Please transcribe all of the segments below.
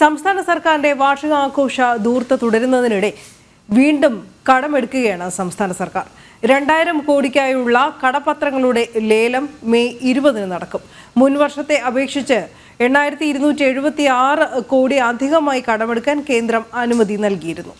സംസ്ഥാന സർക്കാരിന്റെ വാർഷികാഘോഷ ധൂർത്ത് തുടരുന്നതിനിടെ വീണ്ടും കടമെടുക്കുകയാണ് സംസ്ഥാന സർക്കാർ. രണ്ടായിരം കോടിക്കായുള്ള കടപത്രങ്ങളുടെ ലേലം മെയ് ഇരുപതിന് നടക്കും. മുൻവർഷത്തെ അപേക്ഷിച്ച് എണ്ണായിരത്തി ഇരുന്നൂറ്റി എഴുപത്തി ആറ് കോടി അധികമായി കടമെടുക്കാൻ കേന്ദ്രം അനുമതി നൽകിയിരുന്നു.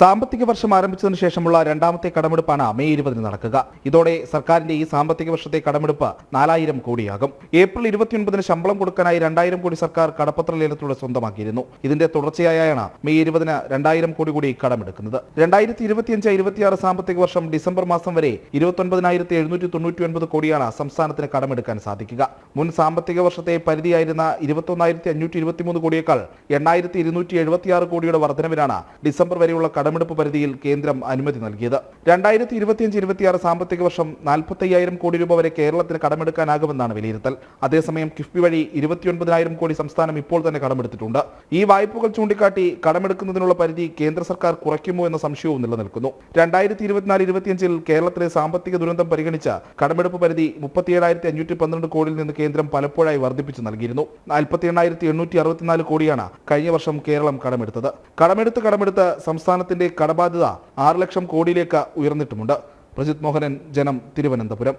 സാമ്പത്തിക വർഷം ആരംഭിച്ചതിനു ശേഷമുള്ള രണ്ടാമത്തെ കടമെടുപ്പാണ് മെയ് ഇരുപതിന് നടക്കുക. ഇതോടെ സർക്കാരിന്റെ ഈ സാമ്പത്തിക വർഷത്തെ കടമെടുപ്പ് നാലായിരം കോടിയാകും. ഏപ്രിൽ ഇരുപത്തിയൊൻപതിന് ശമ്പളം കൊടുക്കാനായി രണ്ടായിരം കോടി സർക്കാർ കടപ്പത്ര ലേലത്തിലൂടെ സ്വന്തമാക്കിയിരുന്നു. ഇതിന്റെ തുടർച്ചയായാണ് മെയ് ഇരുപതിന് രണ്ടായിരം കോടി കൂടി കടമെടുക്കുന്നത്. രണ്ടായിരത്തി ഇരുപത്തിയഞ്ച് ഇരുപത്തിയാറ് സാമ്പത്തിക വർഷം ഡിസംബർ മാസം വരെ ഇരുപത്തൊൻപതിനായിരത്തി എഴുന്നൂറ്റി തൊണ്ണൂറ്റി ഒൻപത് കോടിയാണ് സംസ്ഥാനത്തിന് കടമെടുക്കാൻ സാധിക്കുക. മുൻ സാമ്പത്തിക വർഷത്തെ പരിധിയായിരുന്ന ഇരുപത്തൊന്നായിരത്തി അഞ്ഞൂറ്റി ഇരുപത്തിമൂന്ന് കോടിയേക്കാൾ എണ്ണായിരത്തി ഇരുന്നൂറ്റി എഴുപത്തിയാറ് കോടിയുടെ വർധനവിനാണ് ഡിസംബർ വരെയുള്ള കടമെടുപ്പ് പരിധിയിൽ കേന്ദ്രം അനുമതി നൽകിയത്. രണ്ടായിരത്തി ഇരുപത്തിയഞ്ച് ഇരുപത്തിയാറ് സാമ്പത്തിക വർഷം നാൽപ്പത്തയ്യായിരം കോടി രൂപ വരെ കേരളത്തിന് കടമെടുക്കാനാകുമെന്നാണ് വിലയിരുത്തൽ. അതേസമയം കിഫ്ബി വഴി ഇരുപത്തിയൊൻപതിനായിരം കോടി സംസ്ഥാനം ഇപ്പോൾ തന്നെ കടമെടുത്തിട്ടുണ്ട്. ഈ വായ്പകൾ ചൂണ്ടിക്കാട്ടി കടമെടുക്കുന്നതിനുള്ള പരിധി കേന്ദ്ര സർക്കാർ കുറയ്ക്കുമോ എന്ന സംശയവും നിലനിൽക്കുന്നു. രണ്ടായിരത്തി ഇരുപത്തിനാല് ഇരുപത്തിയഞ്ചിൽ കേരളത്തിലെ സാമ്പത്തിക ദുരന്തം പരിഗണിച്ച കടമെടുപ്പ് പരിധി മുപ്പത്തിയേഴായിരത്തി അഞ്ഞൂറ്റി പന്ത്രണ്ട് കോടിയിൽ നിന്ന് കേന്ദ്രം പലപ്പോഴായി വർദ്ധിപ്പിച്ചു നൽകിയിരുന്നു. നാൽപ്പത്തി എണ്ണായിരത്തി എണ്ണൂറ്റി അറുപത്തിനാല് കോടിയാണ് കഴിഞ്ഞ വർഷം കേരളം കടമെടുത്തത്. കടമെടുത്ത് കടമെടുത്ത് സംസ്ഥാനത്തിന്റെ കടബാധ്യത ആറ് ലക്ഷം കോടിയിലേക്ക് ഉയർന്നിട്ടുമുണ്ട്. പ്രജിത് മോഹനൻ ജനം തിരുവനന്തപുരം.